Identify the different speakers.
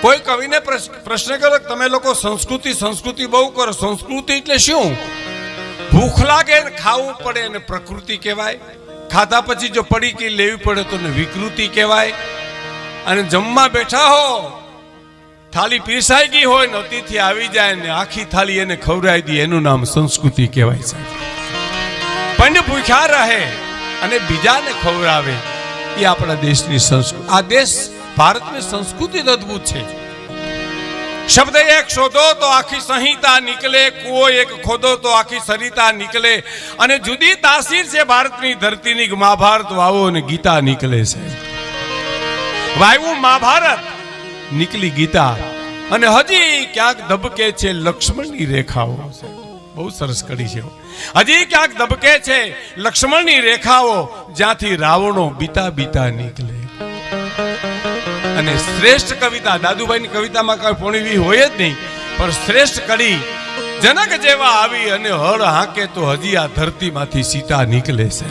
Speaker 1: કોઈ કવિને પ્રશ- પ્રશ્ન કર્યો તમે લોકો સંસ્કૃતિ સંસ્કૃતિ બહુ કરો. સંસ્કૃતિ એટલે શું? ભૂખ લાગે ને ખાવું પડે અને પ્રકૃતિ કહેવાય. ખાધા પછી જો પડી કે લેવી પડે તો વિકૃતિ કહેવાય. અને જમવા બેઠા હો થાળી પીરસાઈ ગઈ હોય ને અતિથિ આવી જાય ને આખી થાળી એને ખવડાવી દે. એનું નામ સંસ્કૃતિ કહેવાય છે પણ ભૂખ્યા રહે અને બીજાને ખવડાવે. એ આપણા દેશની સંસ્કૃતિ. આ દેશ ભારતની સંસ્કૃતિ જ છે. શબ્દ એક શોધો તો આખી સંહિતા નીકળે કુઓ એક ખોદો તો આખી સરિતા નીકળે. અને જુદી તાસીર છે ભારતની ધરતીની મહાભારત વાવો અને ગીતા નીકળે છે. વાયુ મહાભારત, નીકળી ગીતા. અને હજી ક્યાંક ધબકે છે લક્ષ્મણની રેખાઓ. બહુ સરસ કડી છે. હજી ક્યાંક ધબકે છે લક્ષ્મણની રેખાઓ, જ્યાંથી રાવણો બીતા બીતા નીકળે. અને શ્રેષ્ઠ કવિતા, દાદુભાઈની કવિતામાં કઈ પોણીવી હોય જ નહીં, પણ શ્રેષ્ઠ કડી જનક જેવા આવી અને હળ હાંકે તો હજી આ ધરતીમાંથી સીતા નીકળે છે.